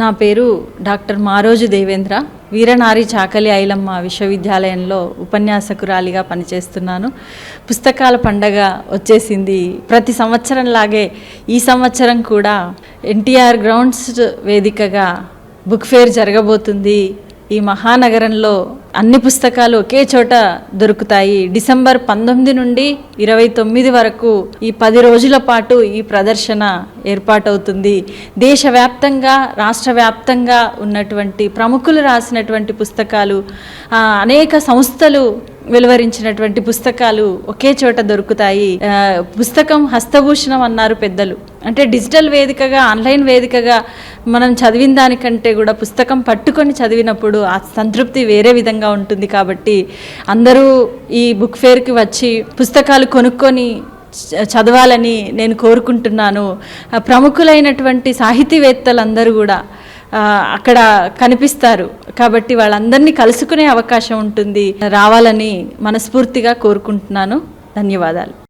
నా పేరు డాక్టర్ మారోజు దేవేంద్ర. వీరనారి చాకలి ఐలమ్మ విశ్వవిద్యాలయంలో ఉపన్యాసకురాలిగా పనిచేస్తున్నాను. పుస్తకాల పండగ వచ్చేసింది. ప్రతి సంవత్సరం లాగే ఈ సంవత్సరం కూడా ఎన్టీఆర్ గ్రౌండ్స్ వేదికగా బుక్ ఫేర్ జరగబోతుంది. ఈ మహానగరంలో అన్ని పుస్తకాలు ఒకే చోట దొరుకుతాయి. డిసెంబర్ పంతొమ్మిది నుండి ఇరవై తొమ్మిది వరకు ఈ పది రోజుల పాటు ఈ ప్రదర్శన ఏర్పాటవుతుంది. దేశవ్యాప్తంగా రాష్ట్ర వ్యాప్తంగా ఉన్నటువంటి ప్రముఖులు రాసినటువంటి పుస్తకాలు అనేక సంస్థలు వెలువరించినటువంటి పుస్తకాలు ఒకే చోట దొరుకుతాయి. పుస్తకం హస్తభూషణం అన్నారు పెద్దలు. అంటే డిజిటల్ వేదికగా ఆన్లైన్ వేదికగా మనం చదివిన దానికంటే కూడా పుస్తకం పట్టుకొని చదివినప్పుడు ఆ సంతృప్తి వేరే విధంగా ఉంటుంది కాబట్టి అందరూ ఈ బుక్ ఫేర్కి వచ్చి పుస్తకాలు కొనుక్కొని చ- చదవాలని నేను కోరుకుంటున్నాను. ప్రముఖులైనటువంటి ప్రముఖులైనటువంటి సాహితీవేత్తలందరూ కూడా అక్కడ కనిపిస్తారు. కాబట్టి వాళ్ళందరినీ కలుసుకునే అవకాశం ఉంటుంది. రావాలని మనస్ఫూర్తిగా కోరుకుంటున్నాను. ధన్యవాదాలు.